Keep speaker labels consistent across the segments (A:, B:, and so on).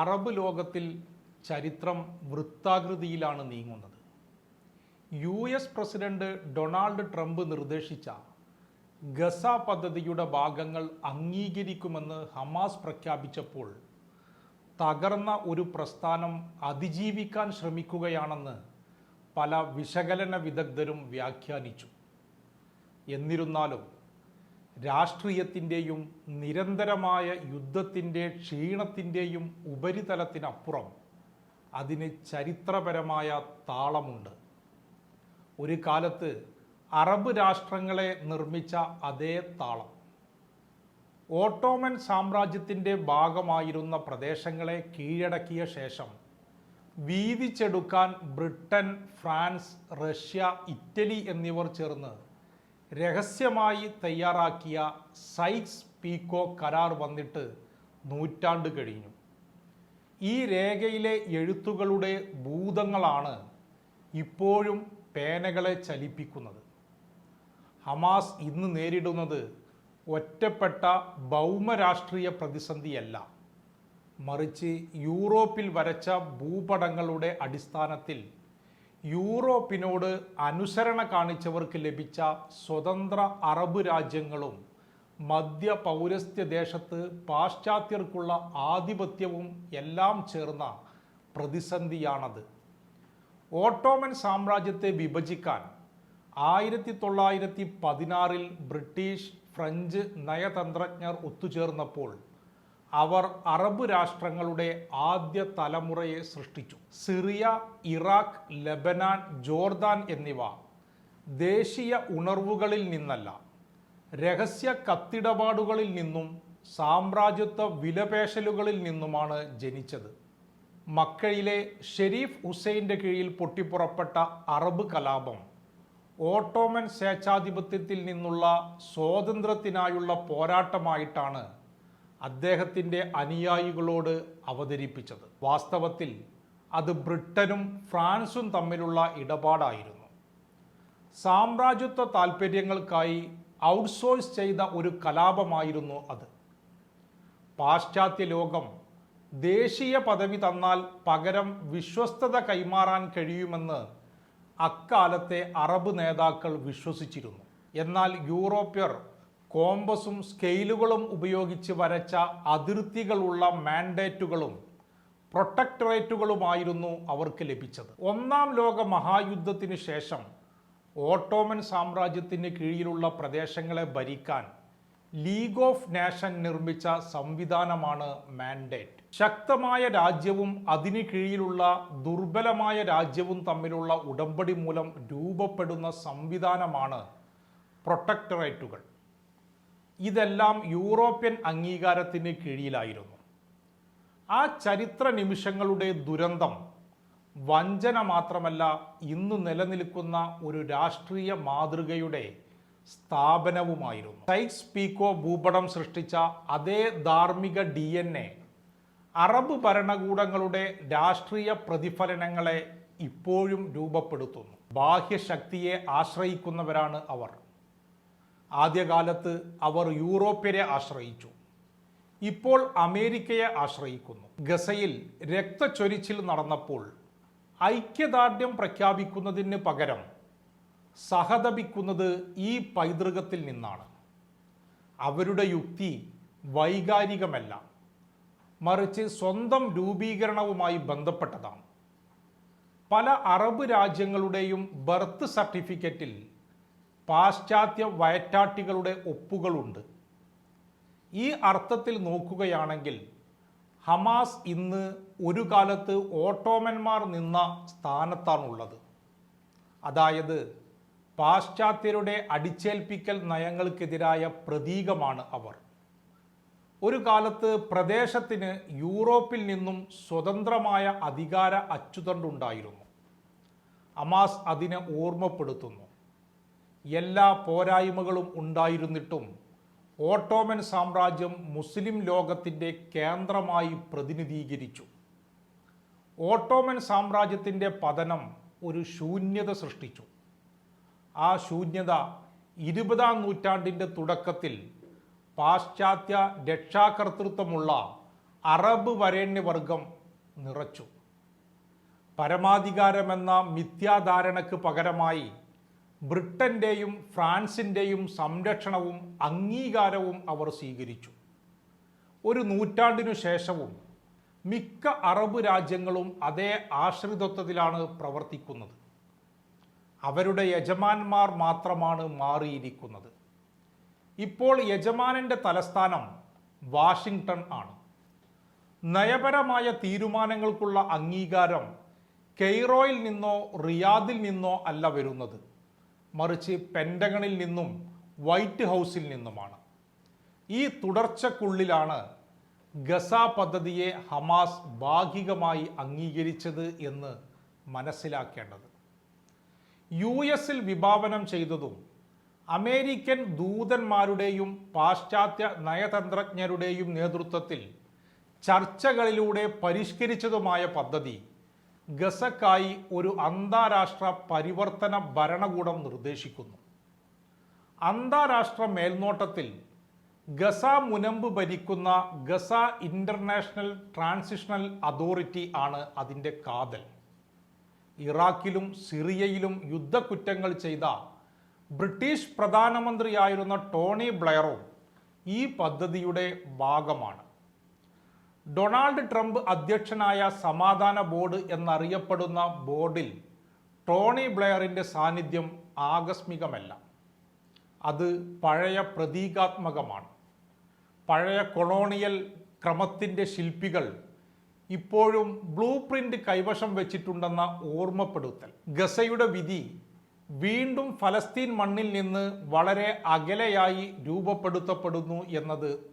A: Arab ലോകത്തിൽ ചരിത്രം വൃത്താകൃതിയിലാണ് നീങ്ങുന്നത്. U S president Donald Trump നിർദ്ദേശിച്ച ഗസ പദ്ധതിയുടെ ഭാഗങ്ങൾ അംഗീകരിക്കുമെന്ന് ഹമാസ് പ്രഖ്യാപിച്ചപ്പോൾ തകർന്ന ഒരു പ്രസ്ഥാനം അതിജീവിക്കാൻ ശ്രമിക്കുകയാണെന്ന് പല വിശകലന വിദഗ്ധരും വ്യാഖ്യാനിച്ചു. എന്നിരുന്നാലും രാഷ്ട്രീയത്തിന്റെയും നിരന്തരമായ യുദ്ധത്തിന്റെ ക്ഷീണത്തിന്റെയും ഉപരിതലത്തിനപ്പുറം അതിന് ചരിത്രപരമായ താളമുണ്ട്. ഒരു കാലത്ത് അറബ് രാഷ്ട്രങ്ങളെ നിർമ്മിച്ച അതേ താളം. ഓട്ടോമൻ സാമ്രാജ്യത്തിന്റെ ഭാഗമായിരുന്ന പ്രദേശങ്ങളെ കീഴടക്കിയ ശേഷം വീതിച്ചെടുക്കാൻ ബ്രിട്ടൻ ഫ്രാൻസ് റഷ്യ ഇറ്റലി എന്നിവർ ചേർന്ന് രഹസ്യമായി തയ്യാറാക്കിയ സൈക്സ് പീക്കോ കരാർ വന്നിട്ട് നൂറ്റാണ്ട് കഴിഞ്ഞു. ഈ രേഖയിലെ എഴുത്തുകളുടെ ഭൂതങ്ങളാണ് ഇപ്പോഴും പേനകളെ ചലിപ്പിക്കുന്നത്. ഹമാസ് ഇന്ന് നേരിടുന്നത് ഒറ്റപ്പെട്ട ഭൗമരാഷ്ട്രീയ പ്രതിസന്ധിയല്ല. മറിച്ച് യൂറോപ്പിൽ വരച്ച ഭൂപടങ്ങളുടെ അടിസ്ഥാനത്തിൽ യൂറോപ്പിനോട് അനുസരണ കാണിച്ചവർക്ക് ലഭിച്ച സ്വതന്ത്ര അറബ് രാജ്യങ്ങളും മധ്യ പൗരസ്ത്യ ദേശത്ത് പാശ്ചാത്യർക്കുള്ള ആധിപത്യവും എല്ലാം ചേർന്ന പ്രതിസന്ധിയാണത്. ഓട്ടോമൻ സാമ്രാജ്യത്തെ വിഭജിക്കാൻ ആയിരത്തി തൊള്ളായിരത്തി പതിനാറിൽ ബ്രിട്ടീഷ് ഫ്രഞ്ച് നയതന്ത്രജ്ഞർ ഒത്തുചേർന്നപ്പോൾ അവർ അറബ് രാഷ്ട്രങ്ങളുടെ ആദ്യ തലമുറയെ സൃഷ്ടിച്ചു. സിറിയ ഇറാഖ് ലബനാൻ ജോർദാൻ എന്നിവ ദേശീയ ഉണർവുകളിൽ നിന്നല്ല രഹസ്യ കത്തിടപാടുകളിൽ നിന്നും സാമ്രാജ്യത്വ വിലപേശലുകളിൽ നിന്നുമാണ് ജനിച്ചത്. മക്കയിലെ ഷെരീഫ് ഹുസൈന്റെ കീഴിൽ പൊട്ടിപ്പുറപ്പെട്ട അറബ് കലാപം ഓട്ടോമൻ സ്വേച്ഛാധിപത്യത്തിൽ നിന്നുള്ള സ്വാതന്ത്ര്യത്തിനായുള്ള പോരാട്ടമായിട്ടാണ് അദ്ദേഹത്തിന്റെ അനുയായികളോട് അവതരിപ്പിച്ചത്. വാസ്തവത്തിൽ അത് ബ്രിട്ടനും ഫ്രാൻസും തമ്മിലുള്ള ഇടപാടായിരുന്നു. സാമ്രാജ്യത്വ താൽപ്പര്യങ്ങൾക്കായി ഔട്ട്സോഴ്സ് ചെയ്ത ഒരു കലാപമായിരുന്നു അത്. പാശ്ചാത്യ ലോകം ദേശീയ പദവി തന്നാൽ പകരം വിശ്വസ്തത കൈമാറാൻ കഴിയുമെന്ന് അക്കാലത്തെ അറബ് നേതാക്കൾ വിശ്വസിച്ചിരുന്നു. എന്നാൽ യൂറോപ്യർ കോമ്പസും സ്കെയിലുകളും ഉപയോഗിച്ച് വരച്ച അതിർത്തികളുള്ള മാൻഡേറ്റുകളും പ്രൊട്ടക്ടറേറ്റുകളുമായിരുന്നു അവർക്ക് ലഭിച്ചത്. ഒന്നാം ലോക മഹായുദ്ധത്തിന് ശേഷം ഓട്ടോമൻ സാമ്രാജ്യത്തിന് കീഴിലുള്ള പ്രദേശങ്ങളെ ഭരിക്കാൻ ലീഗ് ഓഫ് നേഷൻ നിർമ്മിച്ച സംവിധാനമാണ് മാൻഡേറ്റ്. ശക്തമായ രാജ്യവും അതിന് കീഴിലുള്ള ദുർബലമായ രാജ്യവും തമ്മിലുള്ള ഉടമ്പടി മൂലം രൂപപ്പെടുന്ന സംവിധാനമാണ് പ്രൊട്ടക്ടറേറ്റുകൾ. ഇതെല്ലാം യൂറോപ്യൻ അംഗീകാരത്തിന് കീഴിലായിരുന്നു. ആ ചരിത്ര നിമിഷങ്ങളുടെ ദുരന്തം വഞ്ചന മാത്രമല്ല ഇന്ന് നിലനിൽക്കുന്ന ഒരു രാഷ്ട്രീയ മാതൃകയുടെ സ്ഥാപനവുമായിരുന്നു. സൈക്സ് പീക്കോ ഭൂപടം സൃഷ്ടിച്ച അതേ ധാർമ്മിക ഡി എൻ എ അറബ് ഭരണകൂടങ്ങളുടെ രാഷ്ട്രീയ പ്രതിഫലനങ്ങളെ ഇപ്പോഴും രൂപപ്പെടുത്തുന്നു. ബാഹ്യശക്തിയെ ആശ്രയിക്കുന്നവരാണ് അവർ. ആദ്യകാലത്ത് അവർ യൂറോപ്യരെ ആശ്രയിച്ചു. ഇപ്പോൾ അമേരിക്കയെ ആശ്രയിക്കുന്നു. ഗസയിൽ രക്തച്ചൊരിച്ചിൽ നടന്നപ്പോൾ ഐക്യദാർഢ്യം പ്രഖ്യാപിക്കുന്നതിന് പകരം സഹതപിക്കുന്നത് ഈ പൈതൃകത്തിൽ നിന്നാണ്. അവരുടെ യുക്തി വൈകാരികമല്ല മറിച്ച് സ്വന്തം രൂപീകരണവുമായി ബന്ധപ്പെട്ടതാണ്. പല അറബ് രാജ്യങ്ങളുടെയും ബർത്ത് സർട്ടിഫിക്കറ്റിൽ പാശ്ചാത്യ വയറ്റാട്ടികളുടെ ഒപ്പുകളുണ്ട്. ഈ അർത്ഥത്തിൽ നോക്കുകയാണെങ്കിൽ ഹമാസ് ഇന്ന് ഒരു കാലത്ത് ഓട്ടോമന്മാർ നിന്ന സ്ഥാനത്താണുള്ളത്. അതായത് പാശ്ചാത്യരുടെ അടിച്ചേൽപ്പിക്കൽ നയങ്ങൾക്കെതിരായ പ്രതീകമാണ് അവർ. ഒരു കാലത്ത് പ്രദേശത്തിന് യൂറോപ്പിൽ നിന്നും സ്വതന്ത്രമായ അധികാര അച്ചുതണ്ടുണ്ടായിരുന്നു. അമാസ് അതിനെ ഓർമ്മപ്പെടുത്തുന്നു. എല്ലാ പോരായ്മകളും ഉണ്ടായിരുന്നിട്ടും ഓട്ടോമൻ സാമ്രാജ്യം മുസ്ലിം ലോകത്തിന്റെ കേന്ദ്രമായി പ്രതിനിധീകരിച്ചു. ഓട്ടോമൻ സാമ്രാജ്യത്തിന്റെ പതനം ഒരു ശൂന്യത സൃഷ്ടിച്ചു. ആ ശൂന്യത ഇരുപതാം നൂറ്റാണ്ടിന്റെ തുടക്കത്തിൽ പാശ്ചാത്യ രക്ഷാകർത്തൃത്വമുള്ള അറബ് വരേണ്യവർഗം നിറച്ചു. പരമാധികാരമെന്ന മിഥ്യാധാരണയ്ക്ക് പകരമായി ബ്രിട്ടന്റെയും ഫ്രാൻസിന്റെയും സംരക്ഷണവും അംഗീകാരവും അവർ സ്വീകരിച്ചു. ഒരു നൂറ്റാണ്ടിനു ശേഷവും മിക്ക അറബ് രാജ്യങ്ങളും അതേ ആശ്രിതത്വത്തിലാണ് പ്രവർത്തിക്കുന്നത്. അവരുടെ യജമാന്മാർ മാത്രമാണ് മാറിയിരിക്കുന്നത്. ഇപ്പോൾ യജമാനന്റെ തലസ്ഥാനം വാഷിങ്ടൺ ആണ്. നയപരമായ തീരുമാനങ്ങൾക്കുള്ള അംഗീകാരം കെയ്റോയിൽ നിന്നോ റിയാദിൽ നിന്നോ അല്ല വരുന്നത്. മറിച്ച് പെൻഡഗണിൽ നിന്നും വൈറ്റ് ഹൗസിൽ നിന്നുമാണ്. ഈ തുടർച്ചക്കുള്ളിലാണ് ഗസ പദ്ധതിയെ ഹമാസ് ഭാഗികമായി അംഗീകരിച്ചത് എന്ന് മനസ്സിലാക്കേണ്ടത്. യു എസിൽ വിഭാവനം ചെയ്തതും അമേരിക്കൻ ദൂതന്മാരുടെയും പാശ്ചാത്യ നയതന്ത്രജ്ഞരുടെയും നേതൃത്വത്തിൽ ചർച്ചകളിലൂടെ പരിഷ്കരിച്ചതുമായ പദ്ധതി ഗസക്കായി ഒരു അന്താരാഷ്ട്ര പരിവർത്തന ഭരണകൂടം നിർദ്ദേശിക്കുന്നു. അന്താരാഷ്ട്ര മേൽനോട്ടത്തിൽ ഗസ മുനമ്പ് ഭരിക്കുന്ന ഗസ ഇന്റർനാഷണൽ ട്രാൻസിഷണൽ അതോറിറ്റി ആണ് അതിന്റെ കാതൽ. ഇറാഖിലും സിറിയയിലും യുദ്ധക്കുറ്റങ്ങൾ ചെയ്ത ബ്രിട്ടീഷ് പ്രധാനമന്ത്രിയായിരുന്ന ടോണി ബ്ലെയറും ഈ പദ്ധതിയുടെ ഭാഗമാണ്. ഡൊണാൾഡ് ട്രംപ് അധ്യക്ഷനായ സമാധാന ബോർഡ് എന്നറിയപ്പെടുന്ന ബോർഡിൽ ടോണി ബ്ലെയറിന്റെ സാന്നിധ്യം ആകസ്മികമല്ല. അത് പഴയ പ്രതീകാത്മകമാണ്. പഴയ കൊളോണിയൽ ക്രമത്തിന്റെ ശില്പികൾ ഇപ്പോഴും ബ്ലൂ പ്രിന്റ് കൈവശം വെച്ചിട്ടുണ്ടെന്ന ഓർമ്മപ്പെടുത്തൽ. ഗസയുടെ വിധി വീണ്ടും ഫലസ്തീൻ മണ്ണിൽ നിന്ന് വളരെ അകലെയായി രൂപപ്പെടുത്തപ്പെടുന്നു എന്നത്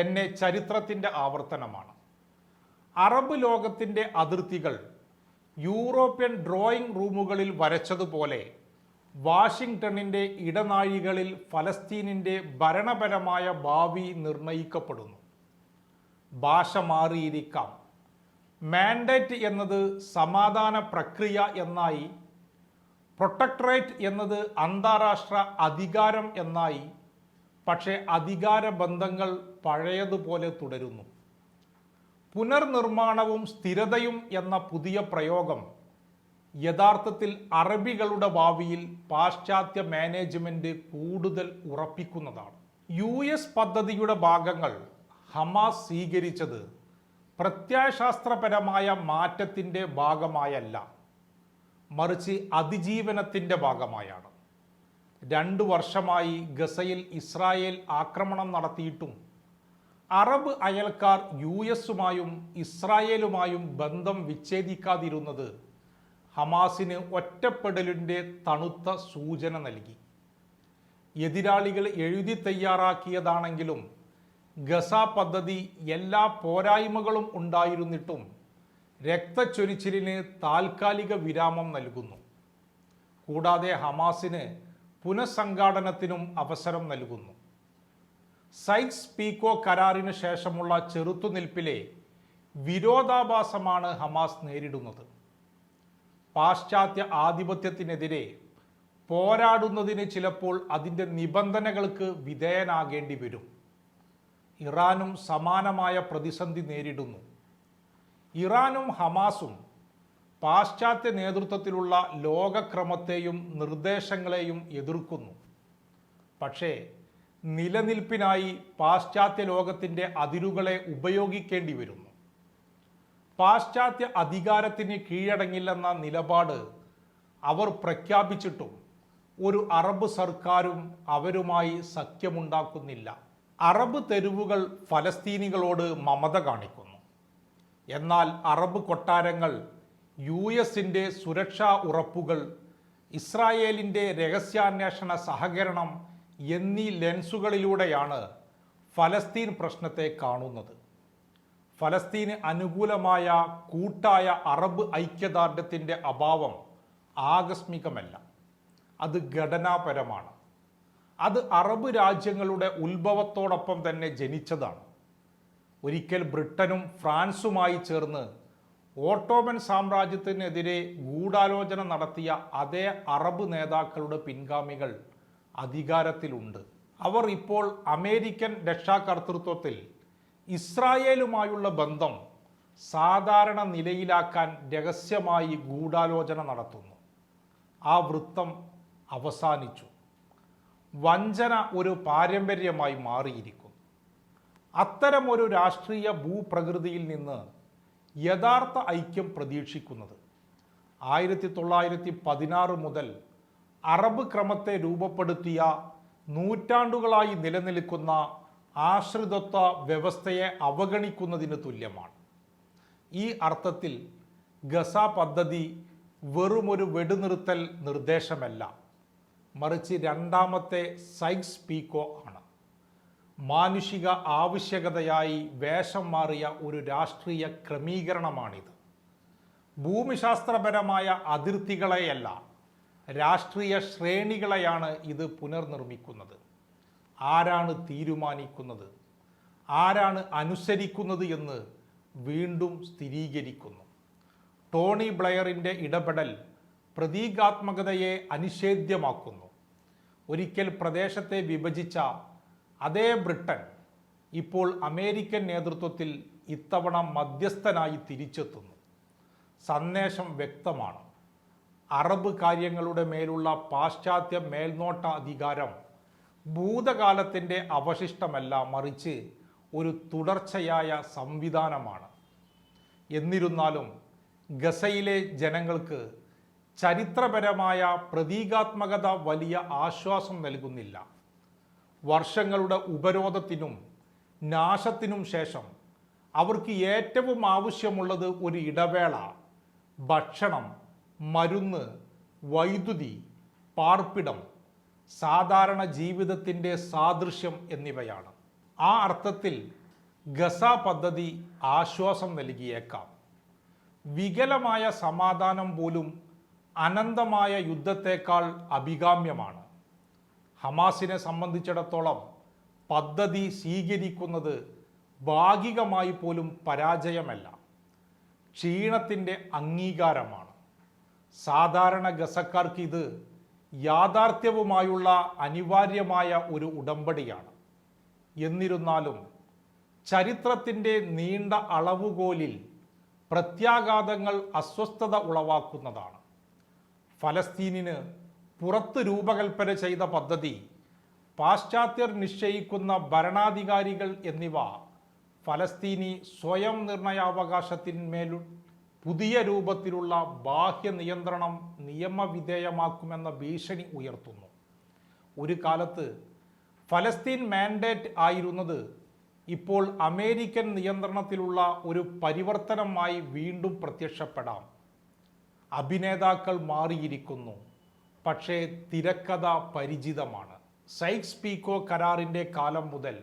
A: തന്നെ ചരിത്രത്തിന്റെ ആവർത്തനമാണ്. അറബ് ലോകത്തിന്റെ അതിർത്തികൾ യൂറോപ്യൻ ഡ്രോയിങ് റൂമുകളിൽ വരച്ചതുപോലെ വാഷിങ്ടണിന്റെ ഇടനാഴികളിൽ ഫലസ്തീനിന്റെ ഭരണപരമായ ഭാവി നിർണയിക്കപ്പെടുന്നു. ഭാഷ മാറിയിരിക്കാം. മാൻഡേറ്റ് എന്നത് സമാധാന പ്രക്രിയ എന്നായി പ്രൊട്ടക്ടറേറ്റ് എന്നത് അന്താരാഷ്ട്ര അധികാരം എന്നായി പക്ഷേ അധികാര ബന്ധങ്ങൾ പഴയതുപോലെ തുടരുന്നു. പുനർനിർമ്മാണവും സ്ഥിരതയും എന്ന പുതിയ പ്രയോഗം യഥാർത്ഥത്തിൽ അറബികളുടെ ഭാവിയിൽ പാശ്ചാത്യ മാനേജ്മെന്റ് കൂടുതൽ ഉറപ്പിക്കുന്നതാണ്. യു എസ് പദ്ധതിയുടെ ഭാഗങ്ങൾ ഹമാസ് സ്വീകരിച്ചത് പ്രത്യയശാസ്ത്രപരമായ മാറ്റത്തിന്റെ ഭാഗമായല്ല മറിച്ച് അതിജീവനത്തിന്റെ ഭാഗമായാണ്. രണ്ടു വർഷമായി ഗസയിൽ ഇസ്രായേൽ ആക്രമണം നടത്തിയിട്ടും അറബ് അയൽക്കാർ യു എസുമായും ഇസ്രായേലുമായും ബന്ധം വിച്ഛേദിക്കാതിരുന്നത് ഹമാസിന് ഒറ്റപ്പെടലിന്റെ തണുത്ത സൂചന നൽകി. എതിരാളികൾ എഴുതി തയ്യാറാക്കിയതാണെങ്കിലും ഗസ പദ്ധതി എല്ലാ പോരായ്മകളും ഉണ്ടായിരുന്നിട്ടും രക്തച്ചൊരിച്ചിലിന് താൽക്കാലിക വിരാമം നൽകുന്നു. കൂടാതെ ഹമാസിന് പുനഃസംഘാടനത്തിനും അവസരം നൽകുന്നു. സൈക്സ് പീക്കോ കരാറിന് ശേഷമുള്ള ചെറുത്തുനിൽപ്പിലെ വിരോധാഭാസമാണ് ഹമാസ് നേരിടുന്നത്. പാശ്ചാത്യ ആധിപത്യത്തിനെതിരെ പോരാടുന്നതിന് ചിലപ്പോൾ അതിന്റെ നിബന്ധനകൾക്ക് വിധേയനാകേണ്ടി വരും. ഇറാനും സമാനമായ പ്രതിസന്ധി നേരിടുന്നു. ഇറാനും ഹമാസും പാശ്ചാത്യ നേതൃത്വത്തിലുള്ള ലോകക്രമത്തെയും നിർദ്ദേശങ്ങളെയും എതിർക്കുന്നു. പക്ഷേ നിലനിൽപ്പിനായി പാശ്ചാത്യ ലോകത്തിന്റെ അതിരുകളെ ഉപയോഗിക്കേണ്ടി വരുന്നു. പാശ്ചാത്യ അധികാരത്തിന് കീഴടങ്ങില്ലെന്ന നിലപാട് അവർ പ്രഖ്യാപിച്ചിട്ടും ഒരു അറബ് സർക്കാരും അവരുമായി സഖ്യമുണ്ടാക്കുന്നില്ല. അറബ് തെരുവുകൾ ഫലസ്തീനികളോട് മമത കാണിക്കുന്നു. എന്നാൽ അറബ് കൊട്ടാരങ്ങൾ യു എസിന്റെ സുരക്ഷാ ഉറപ്പുകൾ ഇസ്രായേലിന്റെ രഹസ്യാന്വേഷണ സഹകരണം എന്നീ ലെൻസുകളിലൂടെയാണ് ഫലസ്തീൻ പ്രശ്നത്തെ കാണുന്നത്. ഫലസ്തീന് അനുകൂലമായ കൂട്ടായ അറബ് ഐക്യദാർഢ്യത്തിന്റെ അഭാവം ആകസ്മികമല്ല. അത് ഘടനാപരമാണ്. അത് അറബ് രാജ്യങ്ങളുടെ ഉത്ഭവത്തോടൊപ്പം തന്നെ ജനിച്ചതാണ്. ഒരിക്കൽ ബ്രിട്ടനും ഫ്രാൻസുമായി ചേർന്ന് ഓട്ടോമൻ സാമ്രാജ്യത്തിനെതിരെ ഗൂഢാലോചന നടത്തിയ അതേ അറബ് നേതാക്കളുടെ പിൻഗാമികൾ അധികാരത്തിലുണ്ട്. അവർ ഇപ്പോൾ അമേരിക്കൻ രക്ഷാകർത്തൃത്വത്തിൽ ഇസ്രായേലുമായുള്ള ബന്ധം സാധാരണ നിലയിലാക്കാൻ രഹസ്യമായി ഗൂഢാലോചന നടത്തുന്നു. ആ വൃത്തം അവസാനിച്ചു. വഞ്ചന ഒരു പാരമ്പര്യമായി മാറിയിരിക്കുന്നു. ഒരു രാഷ്ട്രീയ ഭൂപ്രകൃതിയിൽ നിന്ന് യഥാർത്ഥ ഐക്യം പ്രതീക്ഷിക്കുന്നത് ആയിരത്തി തൊള്ളായിരത്തി പതിനാറ് മുതൽ അറബ് ക്രമത്തെ രൂപപ്പെടുത്തിയ നൂറ്റാണ്ടുകളായി നിലനിൽക്കുന്ന ആശ്രിതത്വ വ്യവസ്ഥയെ അവഗണിക്കുന്നതിന് തുല്യമാണ്. ഈ അർത്ഥത്തിൽ ഗസ പദ്ധതി വെറുമൊരു വെടിനിർത്തൽ നിർദ്ദേശമല്ല. മറിച്ച് രണ്ടാമത്തെ സൈക്സ് പീക്കോ ആണ്. മാനുഷിക ആവശ്യകതയായി വേഷം മാറിയ ഒരു രാഷ്ട്രീയ ക്രമീകരണമാണിത്. ഭൂമിശാസ്ത്രപരമായ അതിർത്തികളെയല്ല രാഷ്ട്രീയ ശ്രേണികളെയാണ് ഇത് പുനർനിർമ്മിക്കുന്നത്. ആരാണ് തീരുമാനിക്കുന്നത്? ആരാണ് അനുസരിക്കുന്നത് എന്ന് വീണ്ടും സ്ഥിരീകരിക്കുന്നു. ടോണി ബ്ലെയറിന്റെ ഇടപെടൽ പ്രതീകാത്മകതയെ അനിഷേധ്യമാക്കുന്നു. ഒരിക്കൽ പ്രദേശത്തെ വിഭജിച്ച അതേ ബ്രിട്ടൻ ഇപ്പോൾ അമേരിക്കൻ നേതൃത്വത്തിൽ ഇത്തവണ മധ്യസ്ഥനായി തിരിച്ചെത്തുന്നു. സന്ദേശം വ്യക്തമാണ്. അറബ് കാര്യങ്ങളുടെ മേലുള്ള പാശ്ചാത്യ മേൽനോട്ട അധികാരം ഭൂതകാലത്തിന്റെ അവശിഷ്ടമല്ല മറിച്ച് ഒരു തുടർച്ചയായ സംവിധാനമാണ്. എന്നിരുന്നാലും ഗസയിലെ ജനങ്ങൾക്ക് ചരിത്രപരമായ പ്രതീകാത്മകത വലിയ ആശ്വാസം നൽകുന്നില്ല. വർഷങ്ങളുടെ ഉപരോധത്തിനും നാശത്തിനും ശേഷം അവർക്ക് ഏറ്റവും ആവശ്യമുള്ളത് ഒരു ഇടവേള ഭക്ഷണം മരുന്ന് വൈദ്യുതി പാർപ്പിടം സാധാരണ ജീവിതത്തിന്റെ സാദൃശ്യം എന്നിവയാണ്. ആ അർത്ഥത്തിൽ ഗസ പദ്ധതി ആശ്വാസം നൽകിയേക്കാം. വികലമായ സമാധാനം പോലും അനന്തമായ യുദ്ധത്തേക്കാൾ അഭികാമ്യമാണ്. ഹമാസിനെ സംബന്ധിച്ചിടത്തോളം പദ്ധതി സ്വീകരിക്കുന്നത് ഭാഗികമായി പോലും പരാജയമല്ല. ക്ഷീണത്തിന്റെ അംഗീകാരമാണ്. സാധാരണ ഗസക്കാർക്ക് ഇത് യാഥാർത്ഥ്യവുമായുള്ള അനിവാര്യമായ ഒരു ഉടമ്പടിയാണ്. എന്നിരുന്നാലും ചരിത്രത്തിന്റെ നീണ്ട അളവുകോലിൽ പ്രത്യാഘാതങ്ങൾ അസ്വസ്ഥത ഉളവാക്കുന്നതാണ്. ഫലസ്തീനിന് പുറത്ത് രൂപകൽപ്പന ചെയ്ത പദ്ധതി പാശ്ചാത്യർ നിശ്ചയിക്കുന്ന ഭരണാധികാരികൾ എന്നിവ ഫലസ്തീനി സ്വയം നിർണയാവകാശത്തിന്മേൽ പുതിയ രൂപത്തിലുള്ള ബാഹ്യ നിയന്ത്രണം നിയമവിധേയമാക്കുമെന്ന ഭീഷണി ഉയർത്തുന്നു. ഒരു കാലത്ത് ഫലസ്തീൻ മാൻഡേറ്റ് ആയിരുന്നത് ഇപ്പോൾ അമേരിക്കൻ നിയന്ത്രണത്തിലുള്ള ഒരു പരിവർത്തനമായി വീണ്ടും പ്രത്യക്ഷപ്പെടാം. അഭിനേതാക്കൾ മാറിയിരിക്കുന്നു. പക്ഷേ തിരക്കഥ പരിചിതമാണ്. സൈക്സ് പീക്കോ കരാറിന്റെ കാലം മുതൽ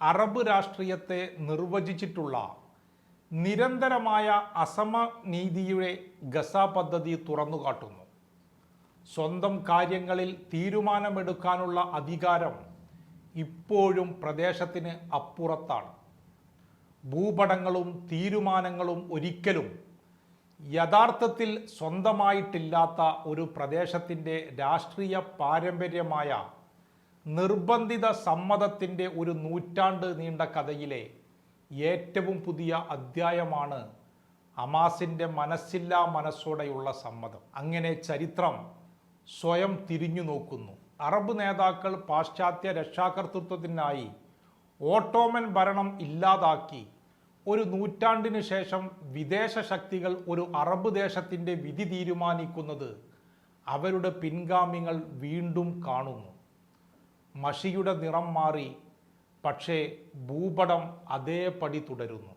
A: അറബ് രാഷ്ട്രീയത്തെ നിർവചിച്ചിട്ടുള്ള നിരന്തരമായ അസമ അസമനീതിയുടെ ഗസ പദ്ധതി തുറന്നുകാട്ടുന്നു. സ്വന്തം കാര്യങ്ങളിൽ തീരുമാനമെടുക്കാനുള്ള അധികാരം ഇപ്പോഴും പ്രദേശത്തിന് അപ്പുറത്താണ്. ഭൂപടങ്ങളും തീരുമാനങ്ങളും ഒരിക്കലും യഥാർത്ഥത്തിൽ സ്വന്തമായിട്ടില്ലാത്ത ഒരു പ്രദേശത്തിന്റെ രാഷ്ട്രീയ പാരമ്പര്യമായ നിർബന്ധിത സമ്മതത്തിന്റെ ഒരു നൂറ്റാണ്ട് നീണ്ട കഥയിലെ ഏറ്റവും പുതിയ അധ്യായമാണ് അമാസിന്റെ മനസ്സില്ലാ മനസ്സോടെയുള്ള സമ്മതം. അങ്ങനെ ചരിത്രം സ്വയം തിരിഞ്ഞു നോക്കുന്നു. അറബ് നേതാക്കൾ പാശ്ചാത്യ രക്ഷാകർത്തൃത്വത്തിനായി ഓട്ടോമൻ ഭരണം ഇല്ലാതാക്കി. ഒരു നൂറ്റാണ്ടിന് ശേഷം വിദേശ ശക്തികൾ ഒരു അറബ് ദേശത്തിന്റെ വിധി തീരുമാനിക്കുന്നത് അവരുടെ പിൻഗാമികൾ വീണ്ടും കാണുന്നു. മഷിയുടെ നിറം മാറി പക്ഷേ ഭൂപടം അതേപടി തുടരുന്നു.